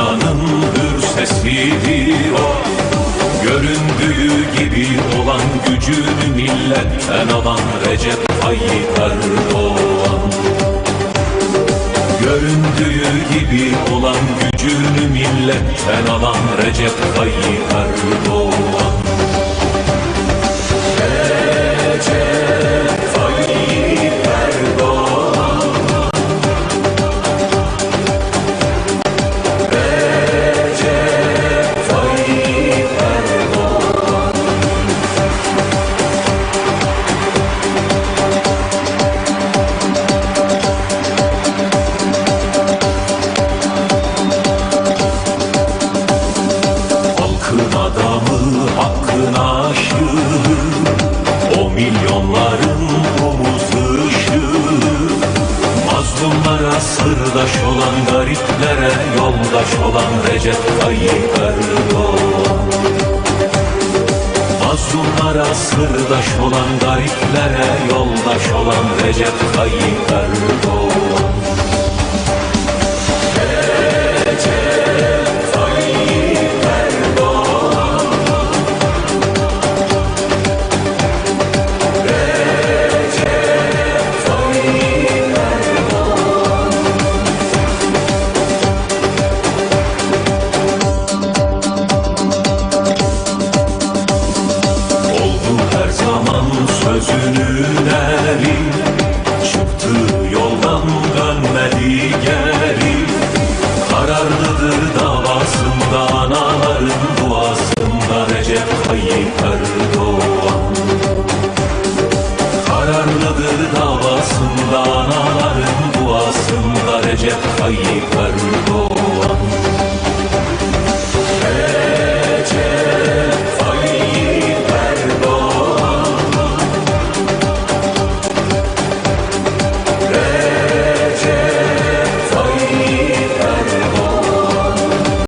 dünyanın hür sesliydi o? Göründüğü gibi olan gücünü milletten alan Recep Tayyip Erdoğan. Göründüğü gibi olan gücünü milletten alan Recep Tayyip Erdoğan. Sırdaş olan gariplere Yoldaş olan Recep Tayyip Erdoğan. Mazlumlara sırdaş olan gariplere Yoldaş olan Recep Tayyip Erdoğan gözünü derin Çıktı yoldan dönmedi geri. Kararlıdır davasında anaların duasında Recep Tayyip Erdoğan. Kararlıdır davasında anaların duasında Recep Tayyip Erdoğan.